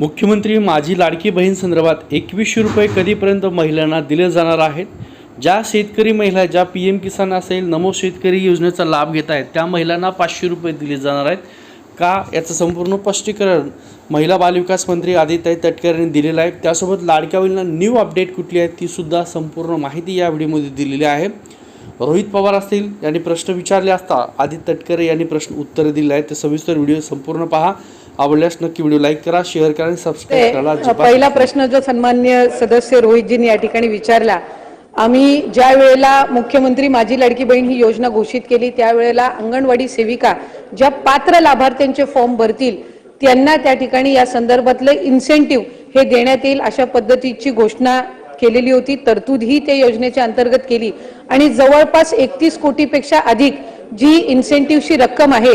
मुख्यमंत्री माझी लाडकी बहीण संदर्भात एकवीसशे रुपये कधीपर्यंत महिलांना दिले जाणार आहेत? ज्या शेतकरी महिला ज्या पी एम किसान असेल नमो शेतकरी योजनेचा लाभ घेत आहेत त्या महिलांना पाचशे रुपये दिले जाणार आहेत. का? याचं संपूर्ण स्पष्टीकरण महिला बालविकास मंत्री आदित्य तटकर यांनी दिलेलं आहे. त्यासोबत लाडक्या बहिणीला न्यू अपडेट कुठली आहे तीसुद्धा संपूर्ण माहिती या व्हिडिओमध्ये दिलेली आहे. रोहित पवार असतील यांनी प्रश्न विचारले असता आदित्य तटकरे यांनी प्रश्न उत्तरे दिले आहेत. ते सविस्तर व्हिडिओ संपूर्ण पहा. आवडल्यास नक्की व्हिडिओ लाईक करा शेअर करा आणि सबस्क्राईब अजिबात पहिला प्रश्न जो सन्मान्य सदस्य रोहितजींनी या ठिकाणी विचारला आम्ही ज्या वेळेला मुख्यमंत्री माझी लाडकी बहीण ही योजना घोषित केली त्यावेळेला अंगणवाडी सेविका ज्या पात्र लाभार्थ्यांचे फॉर्म भरतील त्यांना त्या ठिकाणी या संदर्भातले इन्सेंटिव्ह हे देण्यात येईल अशा पद्धतीची घोषणा केलेली होती. तरतूद ही त्या योजनेच्या अंतर्गत केली. आणि जवळपास एकतीस कोटीपेक्षा अधिक जी इन्सेंटिव्हची रक्कम आहे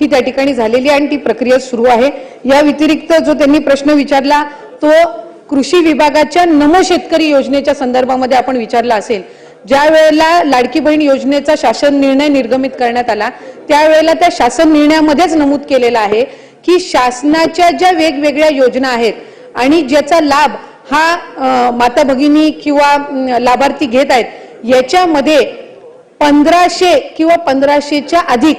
ही त्या ठिकाणी झालेली आहे आणि ती प्रक्रिया सुरू आहे. या व्यतिरिक्त जो त्यांनी प्रश्न विचारला तो कृषी विभागाच्या नमो शेतकरी योजनेच्या संदर्भामध्ये आपण विचारला असेल. ज्या वेळेला लाडकी बहीण योजनेचा शासन निर्णय निर्गमित करण्यात आला त्यावेळेला त्या शासन निर्णयामध्येच नमूद केलेलं आहे की शासनाच्या ज्या वेगवेगळ्या योजना आहेत आणि ज्याचा लाभ हा माता भगिनी किंवा लाभार्थी घेत आहेत याच्यामध्ये पंधराशे किंवा पंधराशेच्या अधिक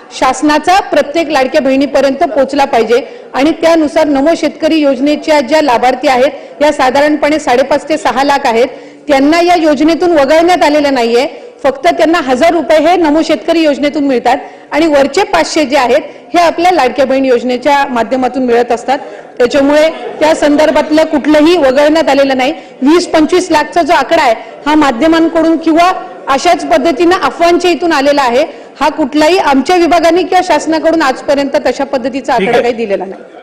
शासनाचा प्रत्येक लाडक्या बहिणीपर्यंत पोहोचला पाहिजे. आणि त्यानुसार नमो शेतकरी योजनेच्या ज्या लाभार्थी आहेत या साधारणपणे साडेपाच ते सहा लाख आहेत त्यांना या योजनेतून वगळण्यात आलेलं नाहीये. फक्त त्यांना हजार रुपये हे नमो शेतकरी योजनेतून मिळतात. आणि वरचे पाचशे जे आहेत हे आपल्या लाडक्या बहीण योजनेच्या माध्यमातून मिळत असतात. त्याच्यामुळे त्या संदर्भातलं कुठलंही वगळण्यात आलेलं नाही. वीस पंचवीस लाखचा जो आकडा आहे हा माध्यमांकडून किंवा अशाच पद्धतीनं अफवांच्या इथून आलेला आहे. हा कुठलाही आमच्या विभागाने किंवा शासनाकडून आजपर्यंत तशा पद्धतीचा आकडा. काही दिलेला नाही